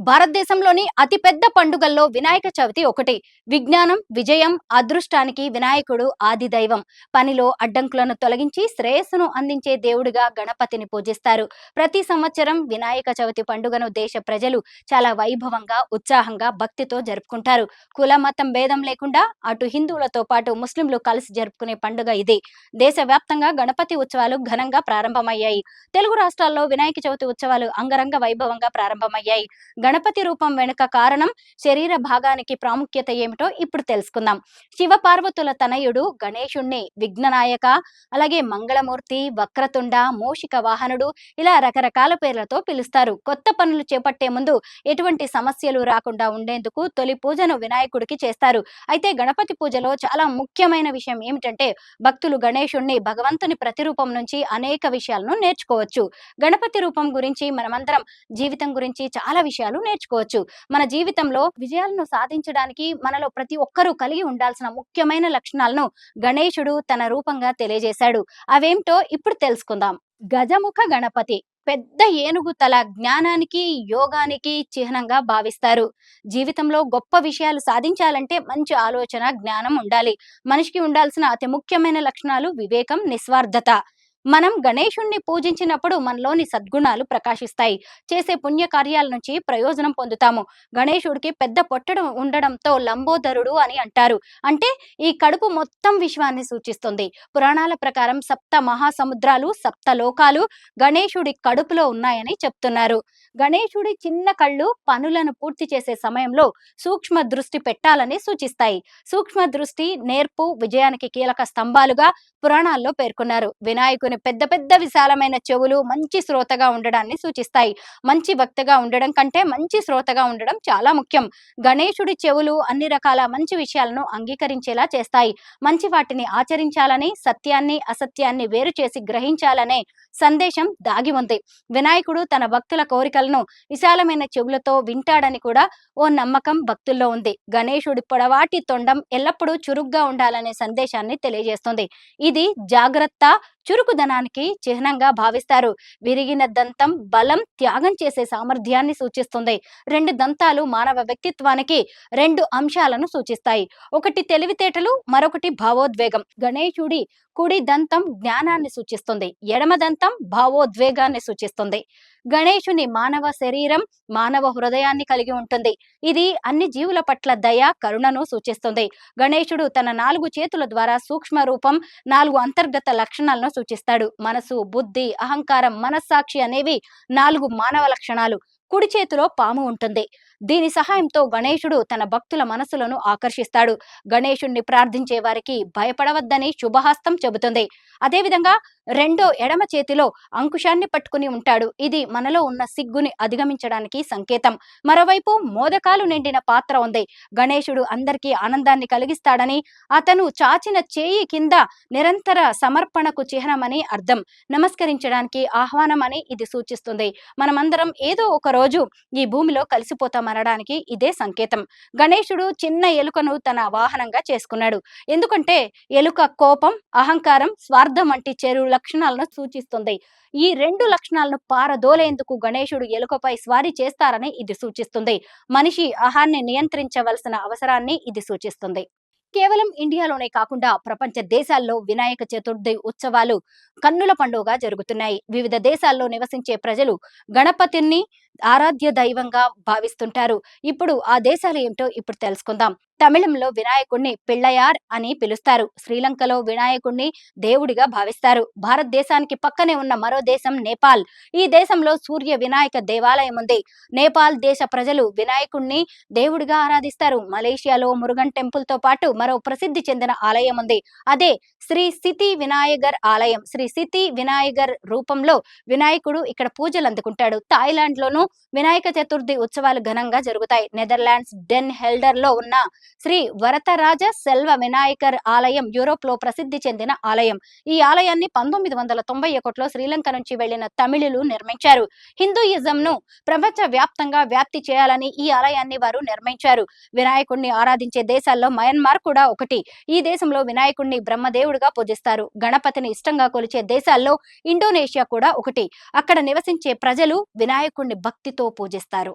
భారతదేశంలోని అతిపెద్ద పండుగల్లో వినాయక చవితి ఒకటి. విజ్ఞానం విజయం అదృష్టానికి వినాయకుడు ఆది దైవం. పనిలో అడ్డంకులను తొలగించి శ్రేయస్సును అందించే దేవుడిగా గణపతిని పూజిస్తారు. ప్రతి సంవత్సరం వినాయక చవితి పండుగను దేశ ప్రజలు చాలా వైభవంగా ఉత్సాహంగా భక్తితో జరుపుకుంటారు. కుల మతం భేదం లేకుండా అటు హిందువులతో పాటు ముస్లింలు కలిసి జరుపుకునే పండుగ ఇది. దేశవ్యాప్తంగా గణపతి ఉత్సవాలు ఘనంగా ప్రారంభమయ్యాయి. తెలుగు రాష్ట్రాల్లో వినాయక చవితి ఉత్సవాలు అంగరంగ వైభవంగా ప్రారంభమయ్యాయి. గణపతి రూపం వెనుక కారణం శరీర భాగానికి ప్రాముఖ్యత ఏమిటో ఇప్పుడు తెలుసుకుందాం. శివ పార్వతుల తనయుడు గణేశుణ్ణి విఘ్ననాయక అలాగే మంగళమూర్తి వక్రతుండ మూషిక వాహనుడు ఇలా రకరకాల పేర్లతో పిలుస్తారు. కొత్త పనులు చేపట్టే ముందు ఎటువంటి సమస్యలు రాకుండా ఉండేందుకు తొలి పూజను వినాయకుడికి చేస్తారు. అయితే గణపతి పూజలో చాలా ముఖ్యమైన విషయం ఏమిటంటే భక్తులు గణేశుణ్ణి భగవంతుని ప్రతిరూపం నుంచి అనేక విషయాలను నేర్చుకోవచ్చు. గణపతి రూపం గురించి మనమందరం జీవితం గురించి చాలా విషయాలు నేర్చుకోవచ్చు. మన జీవితంలో విజయాలను సాధించడానికి మనలో ప్రతి ఒక్కరూ కలిగి ఉండాల్సిన ముఖ్యమైన లక్షణాలను గణేశుడు తన రూపంగా తెలియజేశాడు. అవేంటో ఇప్పుడు తెలుసుకుందాం. గజముఖ గణపతి పెద్ద ఏనుగు తల జ్ఞానానికి యోగానికి చిహ్నంగా భావిస్తారు. జీవితంలో గొప్ప విషయాలు సాధించాలంటే మంచి ఆలోచన జ్ఞానం ఉండాలి. మనిషికి ఉండాల్సిన అతి ముఖ్యమైన లక్షణాలు వివేకం నిస్వార్థత. మనం గణేశుణ్ణి పూజించినప్పుడు మనలోని సద్గుణాలు ప్రకాశిస్తాయి. చేసే పుణ్య కార్యాల నుంచి ప్రయోజనం పొందుతాము. గణేశుడికి పెద్ద పొట్టడం ఉండడంతో లంబోదరుడు అని అంటారు. అంటే ఈ కడుపు మొత్తం విశ్వాన్ని సూచిస్తుంది. పురాణాల ప్రకారం సప్త మహాసముద్రాలు సప్త లోకాలు గణేశుడి కడుపులో ఉన్నాయని చెప్తున్నారు. గణేశుడి చిన్న కళ్ళు పనులను పూర్తి చేసే సమయంలో సూక్ష్మ దృష్టి పెట్టాలని సూచిస్తాయి. సూక్ష్మ దృష్టి నేర్పు విజయానికి కీలక స్తంభాలుగా పురాణాల్లో పేర్కొన్నారు. వినాయకుడు వినాయకుని పెద్ద పెద్ద విశాలమైన చెవులు మంచి శ్రోతగా ఉండడాన్ని సూచిస్తాయి. మంచి భక్తగా ఉండడం కంటే మంచి శ్రోతగా ఉండడం చాలా ముఖ్యం. గణేశుడి చెవులు అన్ని రకాల మంచి విషయాలను అంగీకరించేలా చేస్తాయి. మంచి వాటిని ఆచరించాలని సత్యాన్ని అసత్యాన్ని వేరు చేసి గ్రహించాలనే సందేశం దాగి ఉంది. వినాయకుడు తన భక్తుల కోరికలను విశాలమైన చెవులతో వింటాడని కూడా ఓ నమ్మకం భక్తుల్లో ఉంది. గణేశుడి పొడవాటి తొండం ఎల్లప్పుడూ చురుగ్గా ఉండాలనే సందేశాన్ని తెలియజేస్తుంది. ఇది జాగ్రత్త చురుకుదనానికి చిహ్నంగా భావిస్తారు. విరిగిన దంతం బలం త్యాగం చేసే సామర్థ్యాన్ని సూచిస్తుంది. రెండు దంతాలు మానవ వ్యక్తిత్వానికి రెండు అంశాలను సూచిస్తాయి. ఒకటి తెలివితేటలు మరొకటి భావోద్వేగం. గణేశుడి కుడి దంతం జ్ఞానాన్ని సూచిస్తుంది. ఎడమ దంతం భావోద్వేగాన్ని సూచిస్తుంది. గణేశుని మానవ శరీరం మానవ హృదయాన్ని కలిగి ఉంటుంది. ఇది అన్ని జీవుల పట్ల దయ కరుణను సూచిస్తుంది. గణేశుడు తన నాలుగు చేతుల ద్వారా సూక్ష్మ రూపం నాలుగు అంతర్గత లక్షణాలను సూచిస్తాడు. మనసు బుద్ధి అహంకారం మనస్సాక్షి అనేవి నాలుగు మానవ లక్షణాలు. కుడి చేతిలో పాము ఉంటుంది. దీని సహాయంతో గణేశుడు తన భక్తుల మనసులను ఆకర్షిస్తాడు. గణేశుణ్ణి ప్రార్థించే వారికి భయపడవద్దని శుభహస్తం చెబుతుంది. అదేవిధంగా రెండో ఎడమ చేతిలో అంకుశాన్ని పట్టుకుని ఉంటాడు. ఇది మనలో ఉన్న సిగ్గుని అధిగమించడానికి సంకేతం. మరోవైపు మోదకాలు నిండిన పాత్ర ఉంది. గణేశుడు అందరికీ ఆనందాన్ని కలిగిస్తాడని అతను చాచిన చేయి కింద నిరంతర సమర్పణకు చిహ్నమని అర్థం. నమస్కరించడానికి ఆహ్వానం అని ఇది సూచిస్తుంది. మనమందరం ఏదో ఒక రోజు ఈ భూమిలో అనడానికి ఇదే సంకేతం. గణేశుడు చిన్న ఎలుకను తన వాహనంగా చేసుకున్నాడు. ఎందుకంటే ఎలుక కోపం అహంకారం స్వార్థం వంటి చెరు లక్షణాలను సూచిస్తుంది. ఈ రెండు లక్షణాలను పారదోలేందుకు గణేశుడు ఎలుకపై స్వారీ చేస్తారని ఇది సూచిస్తుంది. మనిషి ఆహాన్ని నియంత్రించవలసిన అవసరాన్ని ఇది సూచిస్తుంది. కేవలం ఇండియాలోనే కాకుండా ప్రపంచ దేశాల్లో వినాయక చతుర్థి ఉత్సవాలు కన్నుల పండుగగా జరుగుతున్నాయి. వివిధ దేశాల్లో నివసించే ప్రజలు గణపతిని ఆరాధ్య దైవంగా భావిస్తుంటారు. ఇప్పుడు ఆ దేశాలు ఏమిటో ఇప్పుడు తెలుసుకుందాం. తమిళంలో వినాయకుణ్ణి పిళ్ళయార్ అని పిలుస్తారు. శ్రీలంకలో వినాయకుణ్ణి దేవుడిగా భావిస్తారు. భారతదేశానికి పక్కనే ఉన్న మరో దేశం నేపాల్. ఈ దేశంలో సూర్య వినాయక దేవాలయం ఉంది. నేపాల్ దేశ ప్రజలు వినాయకుణ్ణి దేవుడిగా ఆరాధిస్తారు. మలేషియాలో మురుగన్ టెంపుల్తో పాటు మరో ప్రసిద్ధి చెందిన ఆలయం ఉంది. అదే శ్రీ సితి వినాయగర్ ఆలయం. శ్రీ సితి వినాయగర్ రూపంలో వినాయకుడు ఇక్కడ పూజలు అందుకుంటాడు థాయిలాండ్ లోను వినాయక చతుర్థి ఉత్సవాలు ఘనంగా జరుగుతాయి. నెదర్లాండ్స్ డెన్ హెల్డర్లో ఉన్న శ్రీ వరతరాజ సెల్వ వినాయకర్ ఆలయం యూరోప్లో ప్రసిద్ధి చెందిన ఆలయం. ఈ ఆలయాన్ని పంతొమ్మిది వందల తొంభై ఒకటిలో శ్రీలంక నుంచి వెళ్ళిన తమిళులు నిర్మించారు. హిందూయిజం ను ప్రపంచ వ్యాప్తంగా వ్యాప్తి చేయాలని ఈ ఆలయాన్ని వారు నిర్మించారు. వినాయకుడిని ఆరాధించే దేశాల్లో మయన్మార్ కూడా ఒకటి. ఈ దేశంలో వినాయకుడిని బ్రహ్మదేవుడిగా పూజిస్తారు. గణపతిని ఇష్టంగా కొలిచే దేశాల్లో ఇండోనేషియా కూడా ఒకటి. అక్కడ నివసించే ప్రజలు వినాయకుడిని భక్తితో పూజిస్తారు.